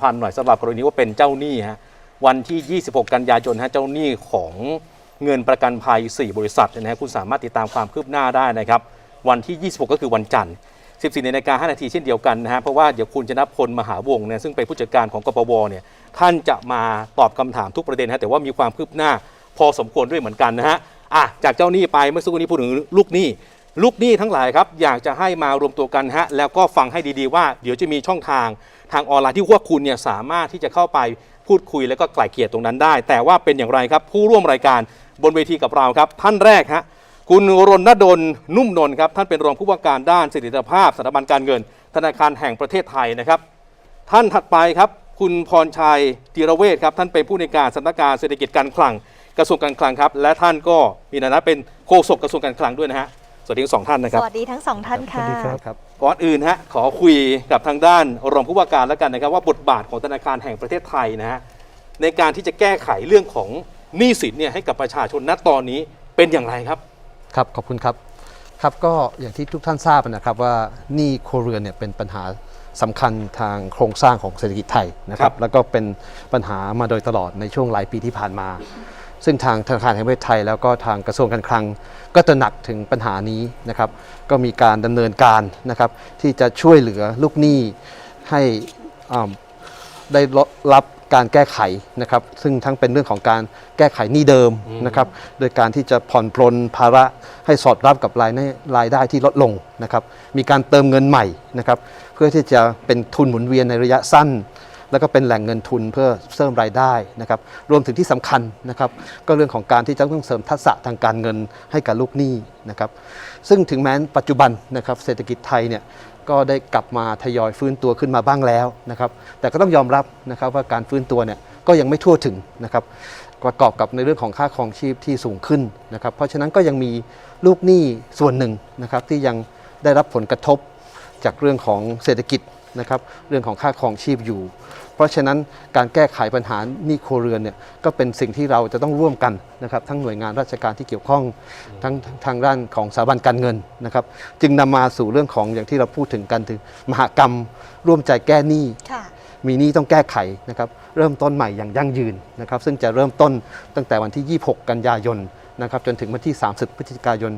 พันธ์หน่อยสำหรับกรณีว่าเป็นเจ้าหนี้ฮะวันที่ 26 กันยายนฮะเจ้าหนี้ของเงินประกันภัย 4 บริษัทนะฮะคุณสามารถติดตามความคืบหน้าได้นะครับวันที่ 26 ก็คือวันจันทร์ 14นาฬิกา5นาทีเช่นเดียวกันนะฮะเพราะว่าเดี๋ยวคุณชนะพลมหาวงเนี่ยซึ่งเป็นผู้จัดการของกปวเนี่ยท่านจะมาตอบคำถามทุกประเด็นฮะแต่ว่ามีความคืบหน้าพอสมควรด้วยเหมือนกันนะฮะอะจากเจ้าหนี้ไปเมื่อสักครู่นี้พูดถึงลูกหนี้ลูกหนี้ทั้งหลายครับอยากจะให้มารวมตัวกันฮะแล้วก็ฟังให้ดีๆว่า เดี๋ยวจะมีช่องทาง ทางออนไลน์ที่ว่าคุณเนี่ยสามารถที่จะเข้าไปพูดคุยแล้วก็ไกล่เกลี่ยตรงนั้นได้ แต่ว่าเป็นอย่างไรครับผู้ร่วมรายการบนเวทีกับเราครับ ท่านแรกฮะคุณรณดลนุ่มนนท์ครับท่านเป็นรองผู้ว่าการด้านเสถียรภาพสถาบันการเงิน ธนาคารแห่งประเทศไทยนะครับ ท่านถัดไปครับคุณพรชัยธีรเวชครับท่านเป็นผู้ในวยการสำนักงานเศรษฐกิจการคลังกระทรวงการคลังครับและท่านก็มีฐานะเป็นโฆษกกระทรวงการคลังด้วยนะฮะสวัสดีทั้งสองท่านนะคสรับวัสดีทั้งสองท่านค่ะครับ ก่อนอื่นฮะขอคุยกับทางด้านรองผู้ว่าการแล้วกันนะครับ ว่าบทบาทของธนาคารแห่งประเทศไทยนะฮะในการที่จะแก้ไขเรื่องของหนี้สินเนี่ยให้กับประชาชนณตอนนี้เป็นอย่างไรครับครับขอบคุณครับครับก็อย่างที่ทุกท่านทราบนะครับว่าหนี้ครัวเรือนเนี่ยเป็นปัญหาสำคัญทางโครงสร้างของเศรษฐกิจไทยนะคครัรับบแล้วก็เป็นปัญหามาโดยตลอดในช่วงหลายปีที่ผ่านมา ซึ่งทางธนาคารแห่งประเทศไทย แล้วก็ทางกระทรวงการคลัง ก็ตระหนักถึงปัญหานี้นะครับ ก็มีการดำเนินการนะครับที่จะช่วยเหลือลูกหนี้ให้ได้รับการแก้ไขนะครับ ซึ่งทั้งเป็นเรื่องของการแก้ไขหนี้เดิมนะครับ โดยการที่จะผ่อนปลนภาระให้สอดรับกับรายได้รายได้ที่ลดลงนะครับ มีการเติมเงินใหม่นะครับ เพื่อที่จะเป็นทุนหมุนเวียนในระยะสั้น แล้วก็เป็นแหล่งเงินทุนเพื่อเสริมรายได้นะครับรวมถึงที่สำคัญนะครับก็เรื่องของการที่จะต้องเสริมทักษะทางการเงินให้กับลูกหนี้นะครับซึ่งถึงแม้ปัจจุบันนะครับเศรษฐกิจไทยเนี่ยก็ได้กลับมาทยอยฟื้นตัวขึ้นมาบ้างแล้วนะครับแต่ก็ต้องยอมรับนะครับว่าการฟื้นตัวเนี่ยก็ยังไม่ทั่วถึงนะครับประกอบกับในเรื่องของค่าครองชีพที่สูงขึ้นนะครับเพราะฉะนั้นก็ยังมีลูกหนี้ส่วนหนึ่งนะครับที่ยังได้รับผลกระทบจากเรื่องของเศรษฐกิจ นะครับเรื่องของค่าครองชีพอยู่ เพราะฉะนั้นการแก้ไขปัญหาหนี้ครัวเรือนเนี่ยก็เป็นสิ่งที่เราจะต้องร่วมกันนะครับทั้งหน่วยงานราชการที่เกี่ยวข้องทั้งทางด้านของสถาบันการเงินนะครับจึงนำมาสู่เรื่องของอย่างที่เราพูดถึงกันถึงมหกรรม ร่วมใจแก้หนี้ค่ะมีหนี้ต้องแก้ไขนะครับเริ่มต้นใหม่อย่างยั่งยืนนะครับซึ่งจะเริ่มต้นตั้งแต่วันที่ 26 กันยายน นะครับจนถึงวันที่ 30 พฤศจิกายน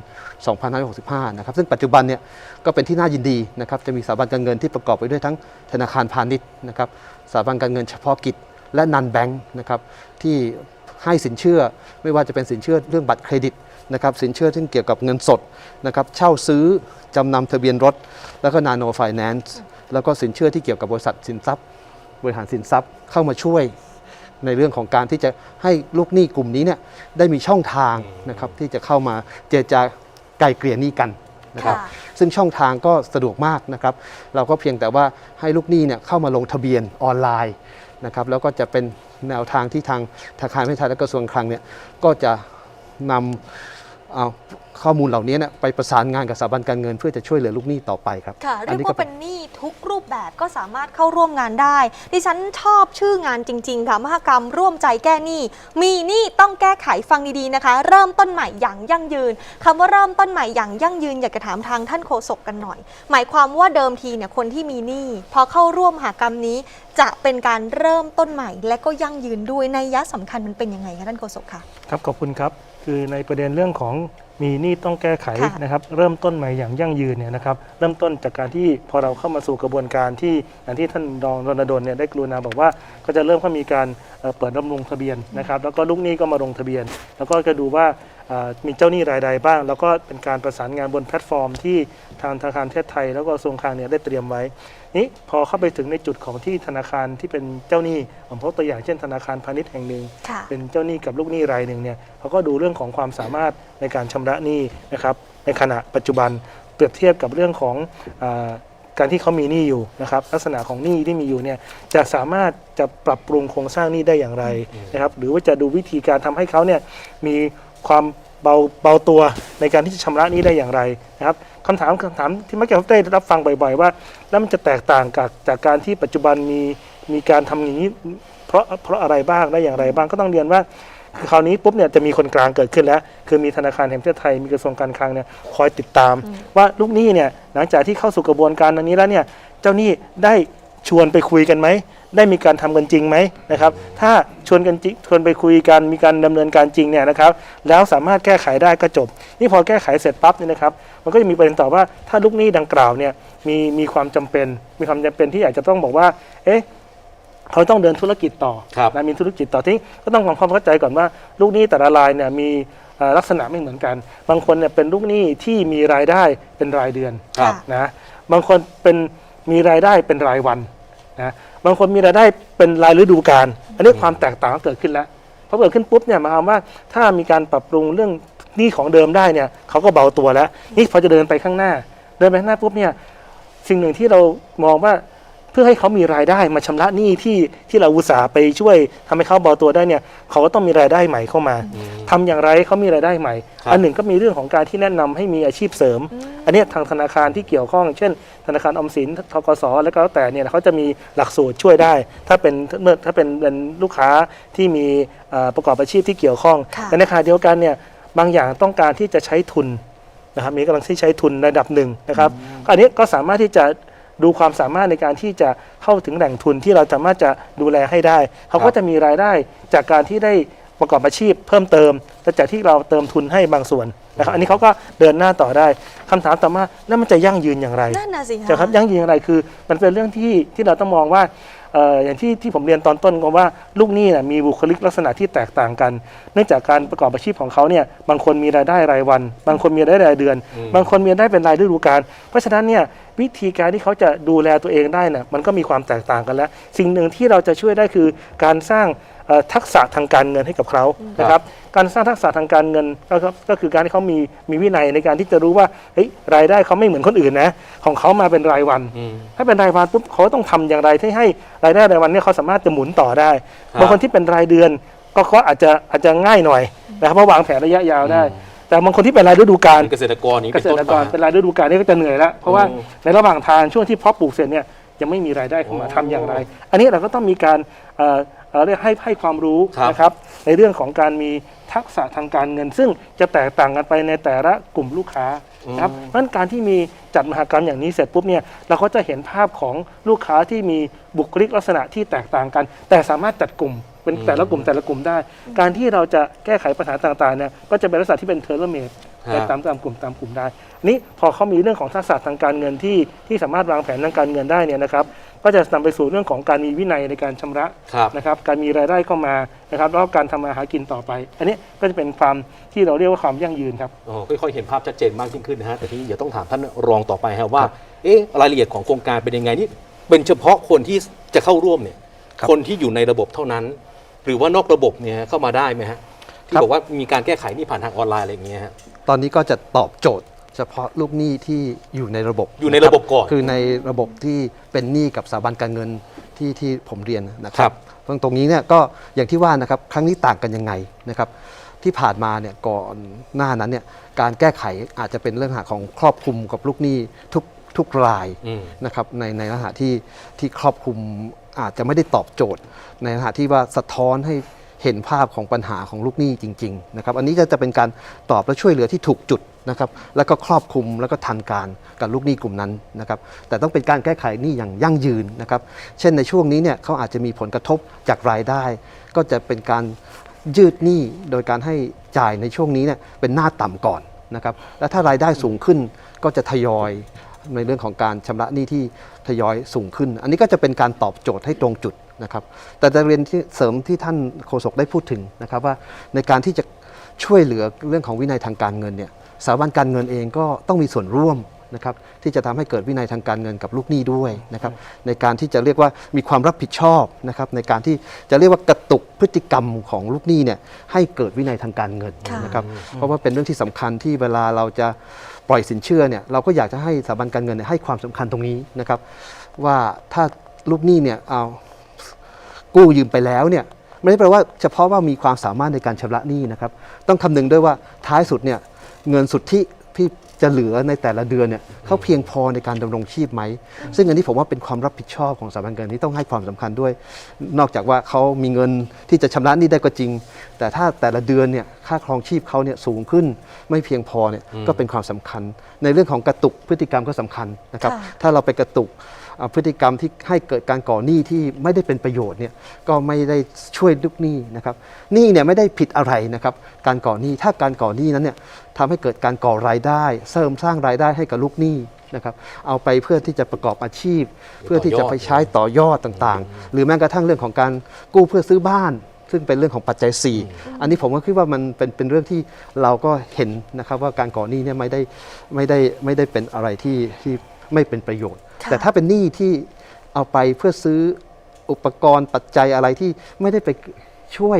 2565 นะครับซึ่งปัจจุบันเนี่ยก็เป็นที่น่ายินดีนะครับจะมีสถาบันการเงินที่ประกอบไปด้วยทั้งธนาคารพาณิชย์นะครับสถาบันการเงินเฉพาะกิจและนันแบงค์นะครับที่ให้สินเชื่อไม่ว่าจะเป็นสินเชื่อเรื่องบัตรเครดิตนะครับสินเชื่อที่เกี่ยวกับเงินสดนะครับเช่าซื้อจำนำทะเบียนรถ แล้วก็นาโนไฟแนนซ์แล้วก็สินเชื่อที่เกี่ยวกับบริษัทสินทรัพย์ บริหารสินทรัพย์เข้ามาช่วย ในเรื่องของการที่จะให้ลูกหนี้กลุ่มนี้เนี่ยได้มีช่องทางนะครับที่จะเข้ามาเจรจาไกลเกลี่ยหนี้กันนะครับค่ะซึ่งช่องทางก็สะดวกมากนะครับเราก็เพียงแต่ว่าให้ลูกหนี้เนี่ยเข้ามาลงทะเบียนออนไลน์นะครับแล้วก็จะเป็นแนวทางที่ทางธนาคารแห่งประเทศไทยและกระทรวงคลังเนี่ยก็จะนำ เอาข้อมูลเหล่านี้เนี่ยไปประสานงานกับสถาบันการเงิน เพื่อจะช่วยเหลือลูกหนี้ต่อไปครับค่ะอัเรียกก็ว่าเป็นหนี้ทุกรูปแบบก็สามารถเข้าร่วมงานได้ ดิฉันชอบชื่องานจริง ๆ ค่ะมหกรรมร่วมใจแก้หนี้ มีหนี้ต้องแก้ไขฟังดีๆนะคะ เริ่มต้นใหม่อย่างยั่งยืนคำว่าเริ่มต้นใหม่อย่างยั่งยืนอยากจะถามทางท่านโฆษกกันหน่อย หมายความว่าเดิมทีเนี่ยคนที่มีหนี้พอเข้าร่วมมหากรรมนี้ จะเป็นการเริ่มต้นใหม่ และก็ยั่งยืนด้วยในยยะสำคัญมันเป็นยังไงคะท่านโฆษกคะครับขอบคุณครับ คือในประเด็นเรื่องของมีหนี้ต้องแก้ไขค่ะนะครับ เริ่มต้นใหม่อย่างยั่งยืนเนี่ยนะครับ เริ่มต้นจากการที่พอเราเข้ามาสู่กระบวนการที่อย่างที่ท่านรองรณดลเนี่ยได้กรุณาบอกว่าก็จะเริ่มเข้ามีการเอ่อเปิดรับลงทะเบียนนะครับ แล้วก็ลูกหนี้ก็มาลงทะเบียน แล้วก็จะดูว่าอ่า มีเจ้าหนี้รายใดบ้าง แล้วก็เป็นการประสานงานบนแพลตฟอร์ม ที่ทางธนาคารประเทศไทย แล้วก็กระทรวงคลังเนี่ยได้เตรียมไว้นี้พอเข้าไปถึงในจุดของที่ธนาคารที่เป็นเจ้าหนี้ผมพกตัวอย่างเช่นธนาคารพาณิชย์แห่งหนึ่งค่ะเป็นเจ้าหนี้กับลูกหนี้รายหนึ่งเนี่ยเขาก็ดูเรื่องของความสามารถในการชำระหนี้นะครับในขณะปัจจุบันเปรียบเทียบกับเรื่องของอาการที่เขามีหนี้อยู่นะครับลักษณะของหนี้ที่มีอยู่เนี่ยจะสามารถจะปรับปรุงโครงสร้างหนี้ได้อย่างไรนะครับหรือว่าจะดูวิธีการทำให้เขาเนี่ยมีความ เบาเบาตัวในการที่จะชำระหนี้ได้อย่างไรนะครับคำถามคำถามที่มักจะได้รับฟังบ่อยๆว่า แล้วมันจะแตกต่างกับจากการที่ปัจจุบันมีมีการทำอย่างนี้เพราะเพราะอะไรบ้างได้อย่างไรบ้างก็ต้องเรียนว่าคือคราวนี้ปุ๊บเนี่ยจะมีคนกลางเกิดขึ้นแล้ว คือมีธนาคารแห่งประเทศไทยมีกระทรวงการคลังเนี่ยคอยติดตาม ว่าลูกหนี้เนี่ยหลังจากที่เข้าสู่กระบวนการอันนี้แล้วเนี่ยเจ้าหนี้ได้ชวนไปคุยกันไหม ได้มีการทำกันจริงไหมนะครับ ถ้าชวนกันจริงชวนไปคุยกันมีการดำเนินการจริงเนี่ยนะครับ แล้วสามารถแก้ไขได้ก็จบ นี่พอแก้ไขเสร็จปั๊บเนี่ยนะครับ มันก็จะมีประเด็นต่อว่าถ้าลูกหนี้ดังกล่าวเนี่ยมีมีความจำเป็น มีความจำเป็นที่อยากจะต้องบอกว่า เอ๊ะเขาต้องเดินธุรกิจต่อครับนะมีธุรกิจต่อที่ก็ต้องทำความเข้าใจก่อนว่า ลูกหนี้แต่ละรายเนี่ยมีเอ่อลักษณะไม่เหมือนกัน บางคนเนี่ยเป็นลูกหนี้ที่มีรายได้เป็นรายเดือนครับนะ บางคนเป็นมีรายได้เป็นรายวัน นะบางคนมีรายได้เป็นรายฤดูกาลอันนี้ความแตกต่างก็เกิดขึ้นแล้วพอเกิดขึ้นปุ๊บเนี่ยหมายความว่าถ้ามีการปรับปรุงเรื่องหนี้ของเดิมได้เนี่ยเขาก็เบาตัวแล้ว นี่พอจะเดินไปข้างหน้า เดินไปข้างหน้าปุ๊บเนี่ยสิ่งหนึ่งที่เรามองว่าเพื่อให้เขามีรายได้มาชำระหนี้ที่ที่เราอุตส่าห์ไปช่วยทำให้เขาเบาตัวได้เนี่ยเขาก็ต้องมีรายได้ใหม่เข้ามา ทำอย่างไรให้เขามีรายได้ใหม่ครับอันหนึ่งก็มีเรื่องของการที่แนะนำให้มีอาชีพเสริม อันเนี้ยทางธนาคารที่เกี่ยวข้อง เช่น ธนาคารออมสินทกสแล้วก็แล้วแต่เนี่ยเขาจะมีหลักสูตรช่วยได้ ถ้าเป็นเมื่อถ้าเป็นเป็นลูกค้าที่มีเอ่อประกอบอาชีพที่เกี่ยวข้องค่ะแต่ในขณะเดียวกันเนี่ยบางอย่างต้องการที่จะใช้ทุนนะครับมีกำลังที่ใช้ทุนระดับหนึ่งนะครับก็อันนี้ก็สามารถที่จะดูความสามารถในการที่จะเข้าถึงแหล่งทุนที่เราสามารถจะดูแลให้ได้ เขาก็จะมีรายได้จากการที่ได้ ประกอบอาชีพเพิ่มเติมและจากที่เราเติมทุนให้บางส่วนนะครับอันนี้เขาก็เดินหน้าต่อได้คำถามต่อมาแล้วมันจะยั่งยืนอย่างไรนั่นน่ะสิคะจะครับยั่งยืนอย่างไรคือ มันเป็นเรื่องที่ที่เราต้องมองว่าเอ่ออย่างที่ที่ผมเรียนตอนต้นก็ว่าลูกหนี้น่ะมีบุคลิกลักษณะที่แตกต่างกัน เนื่องจากการประกอบอาชีพของเขาเนี่ยบางคนมีรายได้รายวัน บางคนมีรายได้รายเดือน บางคนมีรายได้เป็นรายฤดูกาลเพราะฉะนั้นเนี่ยวิธีการที่เขาจะดูแลตัวเองได้น่ะมันก็มีความแตกต่างกันแล้ว สิ่งหนึ่งที่เราจะช่วยได้คือการสร้างเอ่อ ทักษะทางการเงินให้กับเขานะครับการสร้างทักษะทางการเงินก็ครับก็คือการที่เขามีมีวินัยในการที่จะรู้ว่าเฮ้ยรายได้เขาไม่เหมือนคนอื่นนะของเขามาเป็นรายวันอืมถ้าเป็นรายวันปุ๊บเขาต้องทำอย่างไรที่ให้รายได้รายวันเนี่ยเขาสามารถจะหมุนต่อได้ครับบางคนที่เป็นรายเดือนก็ก็อาจจะอาจจะง่ายหน่อยนะครับเพราะวางแผนระยะยาวได้ แต่บางคนที่เป็นรายฤดูกาลเป็นเกษตรกรนี้เกเป็นษต้นตรกรไปเป็นรายฤดูกาลนี่ก็จะเหนื่อยแล้วเพราะว่าอืมในระหว่างทางช่วงที่เพาะปลูกเสร็จเนี่ยยังไม่มีรายได้เข้ามาโอ้ทำอย่างไร อันนี้เราก็ต้องมีการ เอ่อเอ่อเรียกให้ให้ความรู้ครับนะครับในเรื่องของการมีทักษะทางการเงิน ซึ่งจะแตกต่างกันไปในแต่ละกลุ่มลูกค้านะครับเพราะฉะนั้นการที่มีจัดมหากรรมอย่างนี้เสร็จปุ๊บเนี่ยเราก็จะเห็นภาพของลูกค้าที่มีบุคลิกลักษณะที่แตกต่างกัน แต่สามารถจัดกลุ่มเป็นแต่ละกลุ่มแต่ละกลุ่มได้ การที่เราจะแก้ไขปัญหาต่างๆเนี่ยก็จะเป็นลักษณะที่เป็นเทเลเมดฮะไปตามตามกลุ่มตามกลุ่มได้ นี่พอเขามีเรื่องของทักษะทางการเงินที่ที่สามารถวางแผนทางการเงินได้เนี่ยนะครับ ก็จะนำไปสู่เรื่องของการมีวินัยในการชำระครับนะครับการมีรายได้เข้ามานะครับแล้วก็การทำมาหากินต่อไป อันนี้ก็จะเป็นความที่เราเรียกว่าความยั่งยืนครับอ๋อค่อยๆเห็นภาพชัดเจนมากยิ่งขึ้นนะฮะแต่ทีนี้เดี๋ยวต้องถามท่านรองต่อไปครับว่าเอ๊ะรายละเอียดของโครงการเป็นยังไงนี่เป็นเฉพาะคนที่จะเข้าร่วมเนี่ยครับคนที่อยู่ในระบบเท่านั้น หรือว่านอกระบบเนี่ยเข้ามาได้ไหมฮะที่ครับบอกว่ามีการแก้ไขนี่ผ่านทางออนไลน์อะไรอย่างเงี้ยฮะตอนนี้ก็จะตอบโจทย์ เฉพาะลูกหนี้ที่อยู่ในระบบอยู่ในระบบก่อนคือในระบบที่เป็นหนี้กับสถาบันการเงินที่ที่ผมเรียนนะคครัรับบ ตรงตรงนี้เนี่ยก็อย่างที่ว่านะครับครั้งนี้ต่างกันยังไงนะครับ ที่ผ่านมาเนี่ยก่อนหน้านั้นเนี่ยการแก้ไขอาจจะเป็นเรื่องหาของครอบคลุมกับลูกหนี้ทุกทุกราย อืม นะครับในในลักษณะที่ที่ครอบคลุมอาจจะไม่ได้ตอบโจทย์ ในลักษณะที่ว่าสะท้อนให้เห็นภาพของปัญหาของลูกหนี้จริงๆนะครับอันนี้ก็จะเป็นการตอบและช่วยเหลือที่ถูกจุด นะครับแล้วก็ครอบคลุมแล้วก็ทันการกับลูกหนี้กลุ่มนั้นนะครับแต่ต้องเป็นการแก้ไขหนี้อย่างยั่งยืนนะครับเช่นในช่วงนี้เนี่ยเขาอาจจะมีผลกระทบจากรายได้ ก็จะเป็นการยืดหนี้โดยการให้จ่ายในช่วงนี้เนี่ยเป็นหน้าต่ำก่อนนะครับแล้วถ้ารายได้สูงขึ้นก็จะทยอยในเรื่องของการชำระหนี้ที่ทยอยสูงขึ้น อันนี้ก็จะเป็นการตอบโจทย์ให้ตรงจุดนะครับแต่จะเรียนที่เสริมที่ท่านโฆษกได้พูดถึงนะครับว่าในการที่จะช่วยเหลือเรื่องของวินัยทางการเงินเนี่ย สถาบันการเงินเองก็ต้องมีส่วนร่วมนะครับที่จะทำให้เกิดวินัยทางการเงินกับลูกหนี้ด้วยนะครับในการที่จะเรียกว่ามีความรับผิดชอบนะครับในการที่จะเรียกว่ากระตุกพฤติกรรมของลูกหนี้เนี่ยให้เกิดวินัยทางการเงินค่ะนะครับเพราะว่าเป็นเรื่องที่สำคัญที่เวลาเราจะปล่อยสินเชื่อเนี่ยเราก็อยากจะให้สถาบันการเงินเนี่ยให้ความสำคัญตรงนี้นะครับว่าถ้าลูกหนี้เนี่ยเอากู้ยืมไปแล้วเนี่ยไม่ได้แปลว่าเฉพาะว่ามีความสามารถในการชำระหนี้นะครับต้องคำนึงด้วยว่าท้ายสุดเนี่ย เงินสุดที่ที่จะเหลือในแต่ละเดือนเนี่ยเขาเพียงพอในการดำรงชีพไหม ซึ่งอันนี้ผมว่าเป็นความรับผิดชอบของสถาบันการเงินที่ต้องให้ความสำคัญด้วย นอกจากว่าเขามีเงินที่จะชำระหนี้ได้ก็จริง แต่ถ้าแต่ละเดือนเนี่ยค่าครองชีพเขาเนี่ยสูงขึ้นไม่เพียงพอเนี่ยก็เป็นความสำคัญ ในเรื่องของกระตุกพฤติกรรมก็สำคัญนะครับค่ะถ้าเราไปกระตุกอ่า พฤติกรรมที่ให้เกิดการก่อหนี้ที่ไม่ได้เป็นประโยชน์เนี่ยก็ไม่ได้ช่วยลูกหนี้นะครับหนี้เนี่ยไม่ได้ผิดอะไรนะครับการก่อหนี้ถ้าการก่อหนี้นั้นเนี่ยทำให้เกิดการก่อรายได้ เสริมสร้างรายได้ให้กับลูกหนี้นะครับเอาไปเพื่อที่จะประกอบอาชีพ เพื่อที่จะไปใช้ต่อยอดต่างๆ หรือแม้กระทั่งเรื่องของการกู้เพื่อซื้อบ้าน ซึ่งเป็นเรื่องของปัจจัย 4 อันนี้ผมก็คิดว่ามันเป็นเป็นเรื่องที่เราก็เห็นนะครับว่าการก่อหนี้เนี่ยไม่ได้ไม่ได้ไม่ได้เป็นอะไรที่ที่ ไม่เป็นประโยชน์ค่ะแต่ถ้าเป็นหนี้ที่เอาไปเพื่อซื้ออุปกรณ์ปัจจัยอะไรที่ไม่ได้ไปช่วย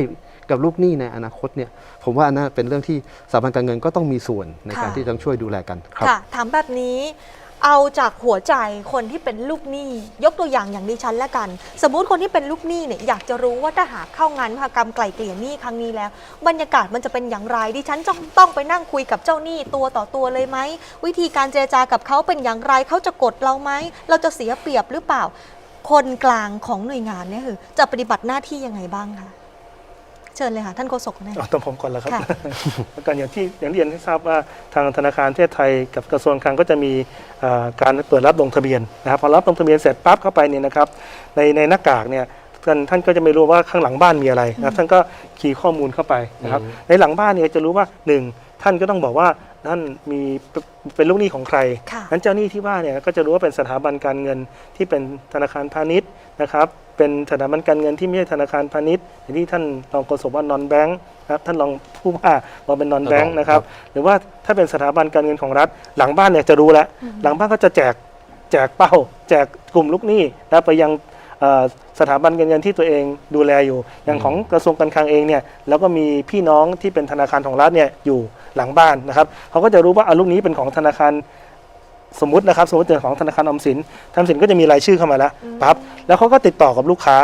กับลูกหนี้ในอนาคตเนี่ยผมว่าอันนั้นเป็นเรื่องที่สถาบันการเงินก็ต้องมีส่วนในการค่ะที่ต้องช่วยดูแลกันครับค่ะถามแบบนี้ เอาจากหัวใจคนที่เป็นลูกหนี้ ยกตัวอย่างอย่างดิฉันแล้วกัน สมมุติคนที่เป็นลูกหนี้เนี่ยอยากจะรู้ว่าถ้าหากเข้างานมหกรรมไกล่เกลี่ยหนี้ครั้งนี้แล้ว บรรยากาศมันจะเป็นอย่างไรดิฉันจะต้องไปนั่งคุยกับเจ้าหนี้ตัวต่อตัวเลยไหมวิธีการเจรจากับเขาเป็นอย่างไรเขาจะกดเราไหมเราจะเสียเปรียบหรือเปล่า คนกลางของหน่วยงานเนี่ยคือจะปฏิบัติหน้าที่ยังไงบ้างคะ เชิญเลยค่ะ ท่านโฆษกนะเอาต้องผมก่อนแล้วครับค่ะแล้วกันอย่างที่อย่างที่เรียนให้ทราบว่าทางธนาคารประเทศไทยกับกระทรวงคลังก็จะมีเอ่อการเปิดรับลงทะเบียนนะครับพอรับลงทะเบียนเสร็จปั๊บเข้าไปเนี่ยนะครับในในหน้ากากเนี่ยท่านท่านก็จะไม่รู้ว่าข้างหลังบ้านมีอะไรนะครับท่านก็คีย์ข้อมูลเข้าไปนะครับอืมในหลังบ้านเนี่ยจะรู้ว่าหนึ่งท่านก็ต้องบอกว่า ท่านมีเป็นลูกหนี้ของใครค่ะนั้นเจ้าหนี้ที่ว่าเนี่ยก็จะรู้ว่าเป็นสถาบันการเงินที่เป็นธนาคารพาณิชย์นะครับ เป็นสถาบันการเงินที่ไม่ใช่ธนาคารพาณิชย์อย่างที่ท่านรองโฆษกว่านอนแบงค์นะครับท่านรองผู้ว่าเราเป็นนอนแบงค์นะครับ หรือว่าถ้าเป็นสถาบันการเงินของรัฐ หลังบ้านเนี่ยจะรู้แล้วหลังบ้านก็จะแจกแจกเป้าแจกกลุ่มลูกหนี้แล้วไปยังเอ่อ สถาบันการเงินที่ตัวเองดูแลอยู่ อย่างของกระทรวงการคลังเองเนี่ยแล้วก็มีพี่น้องที่เป็นธนาคารของรัฐเนี่ยอยู่หลังบ้านนะครับเขาก็จะรู้ว่าอะลูกนี้เป็นของธนาคารสมมตินะครับสมมติเป็นของธนาคารออมสินธนาคารออมสินก็จะมีรายชื่อเข้ามาแล้วปั๊บแล้วเขาก็ติดต่อกับลูกค้า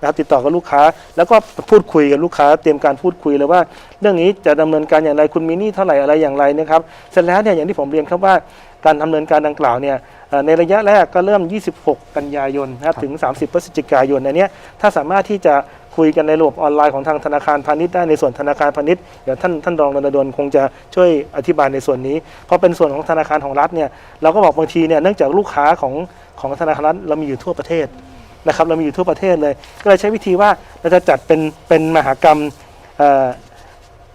นะครับติดต่อกับลูกค้า แล้วก็พูดคุยกับลูกค้า เตรียมการพูดคุยเลยว่า เรื่องนี้จะดำเนินการอย่างไรคุณมีหนี้เท่าไหร่อะไรอย่างไรนะครับ เสร็จแล้วเนี่ยอย่างที่ผมเรียนครับว่าการดำเนินการดังกล่าวเนี่ยเอ่อ ในระยะแรกก็เริ่ม 26 กันยายนนะครับถึง 30 พฤศจิกายนอันเนี้ยถ้าสามารถที่จะคุยกันในระบบออนไลน์ของทางธนาคารพาณิชย์ได้ในส่วนธนาคารพาณิชย์เดี๋ยวท่านท่านรองรณดลคงจะช่วยอธิบายในส่วนนี้ เพราะเป็นส่วนของธนาคารของรัฐเนี่ยเราก็บอกบางทีเนี่ยเนื่องจากลูกค้าของของธนาคารรัฐเรามีอยู่ทั่วประเทศนะครับเรามีอยู่ทั่วประเทศเลย ก็เลยใช้วิธีว่าเราจะจัดเป็นเป็นมหากรรมเอ่อ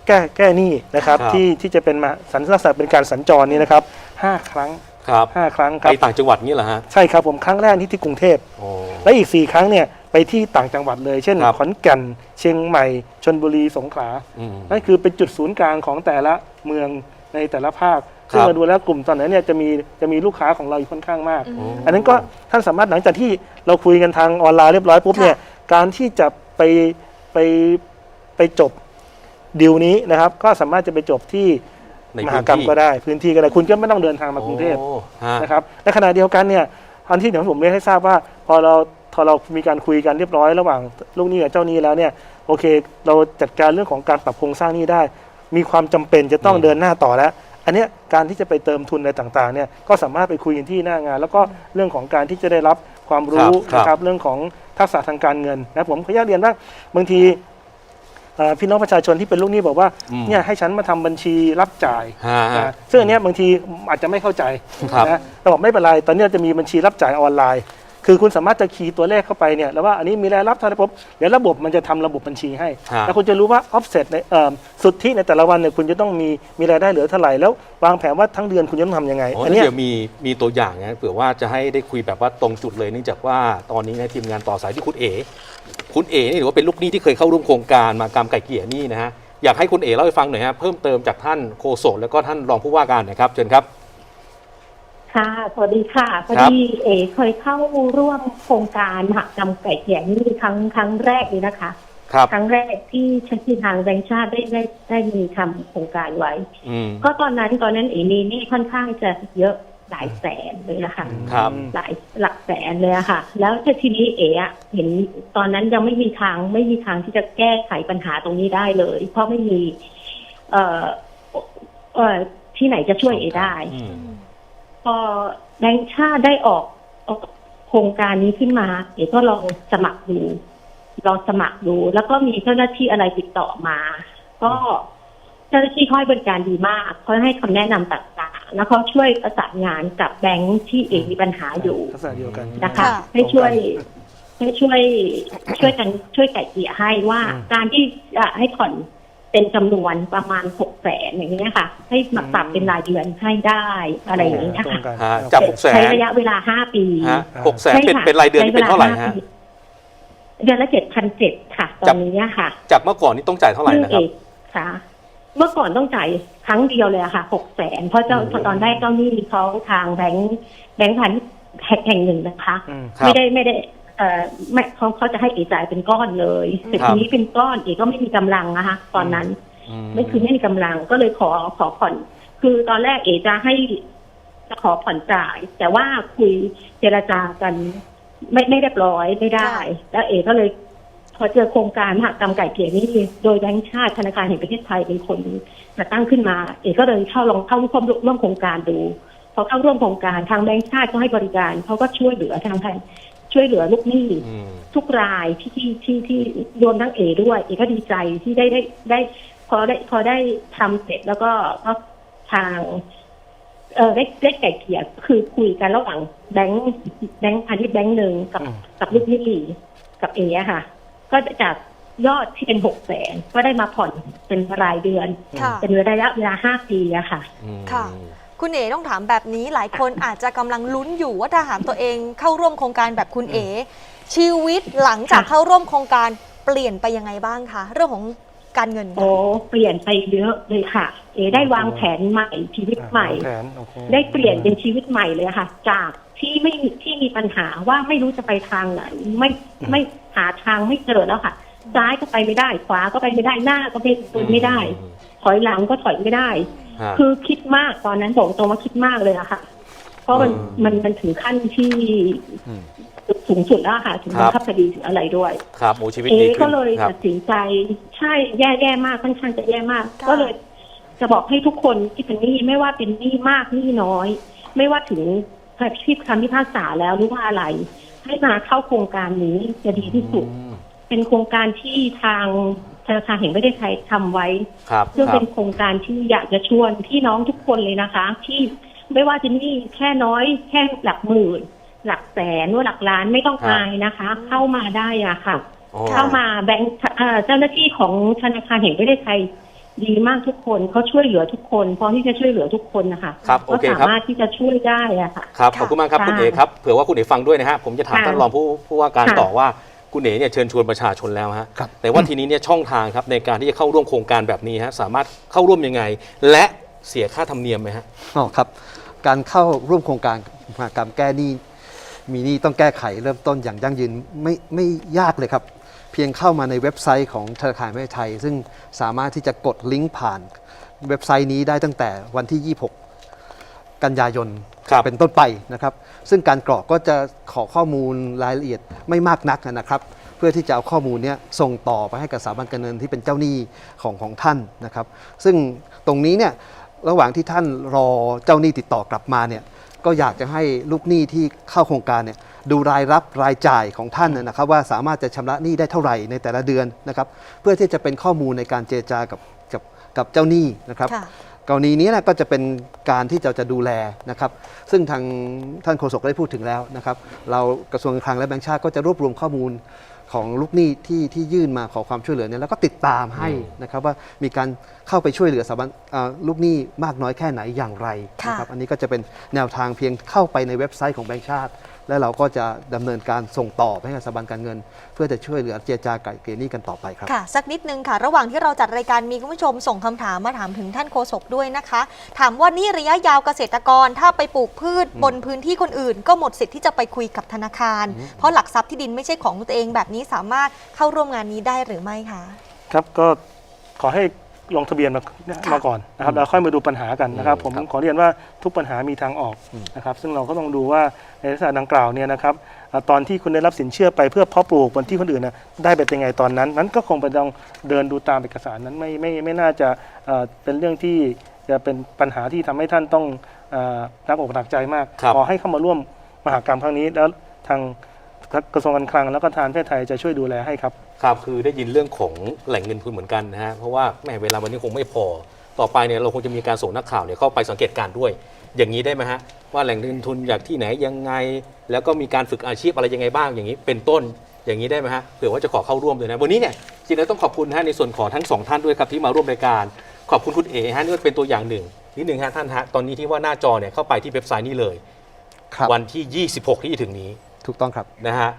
แก้แก้หนี้นะครับครับที่ที่จะเป็นมาสัญลักษณะเป็นการสัญจรนี่นะครับห้าครั้ง ครับห้าครั้งคไปรับต่างจังหวัดนี่เหรอฮะ ใช่ครับผมครั้งแรกนี่ที่กรุงเทพ โอ้ และอีก 4 ครั้งเนี่ยไปที่ต่างจังหวัดเลย เช่น ครับ ขอนแก่น เชียงใหม่ชนบุรีสงขลา อืม นั่นคือเป็นจุดศูนย์กลางของแต่ละเมืองในแต่ละภาค ซึ่งครับมาดูแล้วกลุ่มตอนนั้นเนี่ยจะมีจะมีลูกค้าของเราอยู่ค่อนข้างมาก อืม อันนั้นก็ท่านสามารถหลังจากที่เราคุยกันทางออนไลน์เรียบร้อยปุ๊บค่ะ เนี่ยการที่จะไปไปไปจบดีลนี้นะครับ ก็สามารถจะไปจบที่ ในมพื้หานกรรมที่ก็ได้พื้นที่ก็ได้คุณก็ไม่ต้องเดินทางมากรุงเทพ โอ้ฮะ นะครับในขณะเดียวกันเนี่ยอันที่เดี๋ยวผมเรียนให้ทราบว่า พอเราพอเรามีการคุยกันเรียบร้อยระหว่างลูกหนี้กับเจ้าหนี้แล้วเนี่ยโอเค เราจัดการเรื่องของการปรับโครงสร้างหนี้ได้ มีความจำเป็นจะต้องอืม เดินหน้าต่อแล้ว อันเนี้ยการที่จะไปเติมทุนอะไรต่างๆเนี่ยก็สามารถไปคุยกันที่หน้างาน แล้วก็เรื่องของการที่จะได้รับความรู้ครับนะครับเรื่องของทักษะทางการเงินนะผมขออนุญาตเรียนว่าบางที เอ่อพี่น้องประชาชนที่เป็นลูกหนี้บอกว่าอืมเนี่ยให้ฉันมาทำบัญชีรับจ่ายฮะฮะนะซึ่งอันเนี้ยบางทีอาจจะไม่เข้าใจครับ นะเราบอกไม่เป็นไรตอนนี้เราจะมีบัญชีรับจ่ายออนไลน์ คือคุณสามารถจะคีย์ตัวเลขเข้าไปเนี่ยแล้วว่าอันนี้มีรายรับเท่าไหร่ปุ๊บเดี๋ยวระบบมันจะทำระบบบัญชีให้ ฮะ แล้วคุณจะรู้ว่า offset ในเอ่อสุทธิในแต่ละวันเนี่ยคุณจะต้องมีมีรายได้เหลือเท่าไหร่แล้ววางแผนว่าทั้งเดือนคุณจะต้องทำยังไงโอ้อันเนี้ย เดี๋ยวมีมีตัวอย่างนะเผื่อว่าจะให้ได้คุยแบบว่าตรงจุดเลยเนื่องจากว่าตอนนี้นะทีมงานต่อสายที่คุณเอ๋ คุณเอ๋นี่ถือว่าเป็นลูกหนี้ที่เคยเข้าร่วมโครงการมากรรมไก่เกลี่ยหนี้นะฮะอยากให้คุณเอ๋เล่าให้ฟังหน่อยฮะเพิ่มเติมจากท่านโฆษกแล้วก็ท่านรองผู้ว่าการนะครับเชิญครับ ค่ะสวัสดีค่ะพอครับดีเอเคยเข้าร่วมโครงการหักกรรมไก่เกลี่ยหนี่ครั้งครั้งแรกเลยนะคะครับครั้งแรกที่ชที่ทางแบงค์ชาติได้ได้ได้มีทำโครงการไว้อืมก็ตอนนั้นตอนนั้นเอมีหนี่ค่อนข้างจะเยอะ หลายแสนเลยนะคะครับหลายหลักแสนเลยอะค่ะ แล้วทีนี้เอ๋อะเห็นตอนนั้นยังไม่มีทางไม่มีทางที่จะแก้ไขปัญหาตรงนี้ได้เลย เพราะไม่มี เอ่อเอ่อที่ไหนจะช่วยเอได้อืมพอแบงค์ชาติได้ออกออกโครงการนี้ขึ้นมา เอ๋ก็ลองสมัครดูลองสมัครดู แล้วก็มีเจ้าหน้าที่อะไรติดต่อมา ก็เจ้าหน้าที่ค่อยบริการดีมากเขาให้คำแนะนำต่าง แล้วเขาช่วยประสานงานกับแบงค์ที่เอมีปัญหาอยู่ลักษณะเดียวกันนะคะค่ะให้ช่วยให้ช่วยช่วยกันช่วยไก่เกลี่ยให้ว่าอืมการที่จะให้ผ่อนเป็นจำนวนประมาณหกแสนอย่างนี้ยค่ะ ให้มาปรับเป็นรายเดือนให้ได้อะไรอย่างนี้ยตรงค่ะกันฮะจากหกแสนใช้ระยะเวลาห้าปี ฮะหกแสนใช่เป็นค่ะเป็นรายเดือนนี่เป็นเท่าไหร่ใช้วลฮะปีเดือนละเจ็ดพันเจ็ดค่ะตจัอบนนี้อะค่ะจากเมื่อก่อนนี่ต้องจ่ายเท่าไหร่นะครับเอกค่ะ เมื่อก่อนต้องจ่ายครั้งเดียวเลยอะค่ะหกแสนเพราะเจ้าโอ้โหพอตอนแรกเจ้าหนี้เขาทางแบงค์แบงค์พันธุ์แห่งหนึ่งนะคะ อืมครับ ไม่ได้ไม่ได้ เอ่อไม่เขาเขาจะให้เอจ่ายเป็นก้อนเลยแต่ครัทีบนี้เป็นก้อนเอก็ไม่มีกำลังนะคะ ตอนนั้น ไม่คือไม่มีกำลังก็เลยขอขอผ่อน คือตอนแรกเอจะให้จะขอผ่อนจ่าย แต่ว่าคุยเจรจากัน ไม่ไม่เรียบร้อยไม่ได้ แล้วเอก็เลย พอเจอโครงการหักกรรมไก่เกลี่ยนี่โดยแบงก์ชาติธนาคารแห่งประเทศไทยเป็นคนมาตั้งขึ้นมา เอกก็เลยเข้าลองเข้าร่วมร่วมโครงการดูพอเข้าร่วมโครงการทางแบงก์ชาติก็ให้บริการเขาก็ช่วยเหลือทางทางช่วยเหลือลูกหนี้ทุกรายที่ที่ที่ที่รวมทั้งเอด้วย เอกก็ดีใจที่ได้ได้ได้พอได้พอได้ทำเสร็จแล้วก็ก็ทางเออได้ได้ไก่เกลี่ยคือคุยกันระหว่างแบงค์แบงค์พาณิชย์แบงค์หนึ่งกับกับลูกหนี้กับเออะค่ะ ก็จากยอดที่เป็นหกแสนก็ได้มาผ่อนเป็นรายเดือน ค่ะ เป็นระยะเวลาห้าปีอะค่ะ อืม ค่ะ คุณเอ๋ต้องถามแบบนี้หลายคนอาจจะกำลังลุ้นอยู่ว่าถ้าหากตัวเองเข้าร่วมโครงการแบบคุณเอ๋ชีวิตหลังจากค่ะเข้าร่วมโครงการเปลี่ยนไปยังไงบ้างคะเรื่องของการเงินโอ้เปลี่ยนไปเยอะเลยค่ะ เอได้วางแผนใหม่ชีวิตใหม่แผนโอคได้เปลี่ยนเป็นชีวิตใหม่เลยค่ะ จาก ที่ไม่มีที่มีปัญหาว่าไม่รู้จะไปทางไหนไม่ไม่หาทางไม่เจอแล้วค่ะ ซ้ายก็ไปไม่ได้ ขวาก็ไปไม่ได้หน้าก็ไปไม่ได้ ถอยหลังก็ถอยไม่ได้ฮะคือคิดมากตอนนั้นบอกตรงว่าคิดมากเลยอะค่ะ เพราะมันอืมมันมันถึงขั้นที่อืมสูงสุดแล้วค่ะ ถึงครับับงคับคดีถึงอะไรด้วย ครับโอ้ชีวิตเอดีขึ้ก็นเลยครับตัดสินใจใช่แย่แย่มากค่อนข้างจะแย่มากค่ะก็เลยจะบอกให้ทุกคนที่เป็นหนี้ไม่ว่าเป็นหนี้มากหนี้น้อย ไม่ว่าถึง ที่คำพิพากษาแล้วหรือว่าอะไร ให้มาเข้าโครงการนี้จะดีที่สุดอืมเป็นโครงการที่ทางธนาคารแห่งประเทศไทยทำไว้ครับซึ่งครัเป็บนโครงการที่อยากจะชวนพี่น้องทุกคนเลยนะคะ ที่ไม่ว่าจะหนี่แค่น้อยแค่หลักหมื่น หลักแสนหรือหลักล้านไม่ต้องครับอายนะคะ เข้ามาได้อะค่ะอ๋อเข้ามาแบงค์เอ่อเจ้าหน้าที่ของธนาคารแห่งประเทศไทย ดีมากทุกคนเขาช่วยเหลือทุกคนพร้อมที่จะช่วยเหลือทุกคนนะคะครับโอก็เคสาครับ มารถที่จะช่วยได้อะค่ะ ครับค่ะขอบคุณมากครับค่ะคุณเอ๋ครับเผื่อว่าคุณเอ๋ฟังด้วยนะฮะผมจะถามค่ะท่านรองผู้ผู้ว่าการค่ะ ต่อว่าคุณเอ๋เนี่ยเชิญชวนประชาชนแล้วฮะครับ แต่ว่าทีนี้เนี่ยช่องทางครับในการที่จะเข้าร่วมโครงการแบบนี้ฮะสามารถเข้าร่วมยังไง และเสียค่าธรรมเนียมไหมฮะ อ๋อครับ การเข้าร่วมโครงการมหากรรมแก้หนี้มีหนี้ต้องแก้ไขเริ่มต้นอย่างยั่งยืนไม่ไม่ยากเลยครับเพียงเข้ามาในเว็บไซต์ของธนาคารแห่งประเทศไทย ซึ่งสามารถที่จะกดลิงก์ผ่านเว็บไซต์นี้ได้ตั้งแต่วันที่ 26 กันยายนครับเป็นต้นไปนะครับ ซึ่งการกรอกก็จะขอข้อมูลรายละเอียดไม่มากนักนะครับ เพื่อที่จะเอาข้อมูลเนี้ยส่งต่อไปให้กับสถาบันการเงินที่เป็นเจ้าหนี้ของของท่านนะครับ ซึ่งตรงนี้เนี่ยระหว่างที่ท่านรอเจ้าหนี้ติดต่อกลับมาเนี่ย ก็อยากจะให้ลูกหนี้ที่เข้าโครงการเนี่ยดูรายรับรายจ่ายของท่านนะครับว่าสามารถจะชำระหนี้ได้เท่าไหร่ในแต่ละเดือนนะครับเพื่อที่จะเป็นข้อมูลในการเจรจากับกับกับเจ้าหนี้นะครับกรณีนี้นะก็จะเป็นการที่เราจะดูแลนะครับ ซึ่งทางท่านโฆษกได้พูดถึงแล้วนะครับ เรากระทรวงการคลังและแบงก์ชาติก็จะรวบรวมข้อมูล ของลูกหนี้ที่ที่ยื่นมาขอความช่วยเหลือเนี่ยแล้วก็ติดตามให้นะครับว่ามีการเข้าไปช่วยเหลือสถาบันเอ่อลูกหนี้มากน้อยแค่ไหนอย่างไรค่ะ นะครับอันนี้ก็จะเป็นแนวทางเพียงเข้าไปในเว็บไซต์ของแบงก์ชาติ และเราก็จะดำเนินการส่งต่อไปให้กับสถาบันการเงิน เพื่อจะช่วยเหลือเจรจาไกล่เกลี่ยหนี้กันต่อไปครับค่ะสักนิดนึงค่ะ ระหว่างที่เราจัดรายการมีคุณผู้ชมส่งคำถามมาถามถึงท่านโฆษกด้วยนะคะ ถามว่านี่ระยะยาวเกษตรกรถ้าไปปลูกพืชบนพื้นที่คนอื่น ก็หมดสิทธิ์ที่จะไปคุยกับธนาคาร เพราะหลักทรัพย์ที่ดินไม่ใช่ของตัวเองแบบนี้สามารถเข้าร่วมงานนี้ได้หรือไม่คะครับก็ขอให้ ลงทะเบียนมาค่ะมาก่อนนะครับแล้วค่อยมาดูปัญหากันนะครับอืมผมครับขอเรียนว่าทุกปัญหามีทางออกนะครับ ซึ่งเราก็ต้องดูว่าในลักษณะดังกล่าวเนี่ยนะครับอ่าตอนที่คุณได้รับสินเชื่อไปเพื่อเพาะปลูกบนที่คนอื่นนะได้ไปเป็นไงตอนนั้น นั้นก็คงไปต้องเดินดูตามเอกสารนั้นไม่ไม่ไม่น่าจะเอ่อเป็นเรื่องที่จะเป็นปัญหาที่ทำให้ท่านต้องเอ่อนักอกหนักใจมากครับขอให้เข้ามาร่วมมหากรรมครั้งนี้แล้วทางกระทรวงการคลังแล้วก็ทางประเทศไทยจะช่วยดูแลให้ครับ ครับคือได้ยินเรื่องของแหล่งเงินทุนเหมือนกันนะฮะเพราะว่าแหมเวลาวันนี้คงไม่พอ ต่อไปเนี่ยเราคงจะมีการส่งนักข่าวเนี่ยเข้าไปสังเกตการณ์ด้วย อย่างนี้ได้ไหมฮะว่าแหล่งเงินทุนจากที่ไหนยังไง แล้วก็มีการฝึกอาชีพอะไรยังไงบ้างอย่างนี้ เป็นต้นอย่างนี้ได้ไหมฮะเผื่อว่าจะขอเข้าร่วมเลยนะวันนี้เนี่ยจริงๆแล้วต้องขอบคุณนะฮะในส่วนของทั้งสองท่านด้วยครับที่มาร่วมรายการ ขอบคุณคุณเอ๋ฮะนี่ก็เป็นตัวอย่างหนึ่งนิดหนึ่งฮะท่านฮะตอนนี้ที่ว่าหน้าจอเนี่ยเข้าไปที่เว็บไซต์นี้เลย ครับวันที่ 26 ที่จะถึงนี้ถูกต้องครับ นะฮะ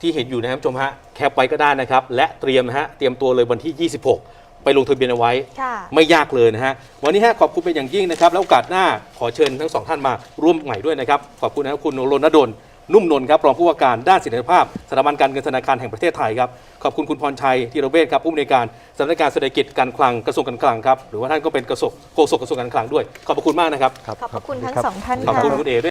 ที่เห็นอยู่นะครับผู้ชมฮะแคปไว้ก็ได้นะครับ และเตรียมนะฮะเตรียมตัวเลยวันที่ 26 ไปลงทะเบียนเอาไว้ ค่ะ ไม่ยากเลยนะฮะวันนี้ฮะขอบคุณเป็นอย่างยิ่งนะครับ แล้วโอกาสหน้าขอเชิญทั้งสองท่านมาร่วมใหม่ด้วยนะครับ ขอบคุณนะครับคุณรณดลนุ่มนนท์ครับรองผู้ว่าการด้านสิทธิภาพสถาบันการเงินธนาคารแห่งประเทศไทยครับขอบคุณคุณพรชัยธีรเวชครับผู้อำนวยการสำนักงานเศรษฐกิจการคลังกระทรวงการคลังครับ หรือว่าท่านก็เป็นกระทรวงโฆษกกระทรวงการคลังด้วย ขอบพระคุณมากนะครับ ครับขอบพระคุณทั้งรับสองท่านขอบคุณค่ะคุณเอด้วย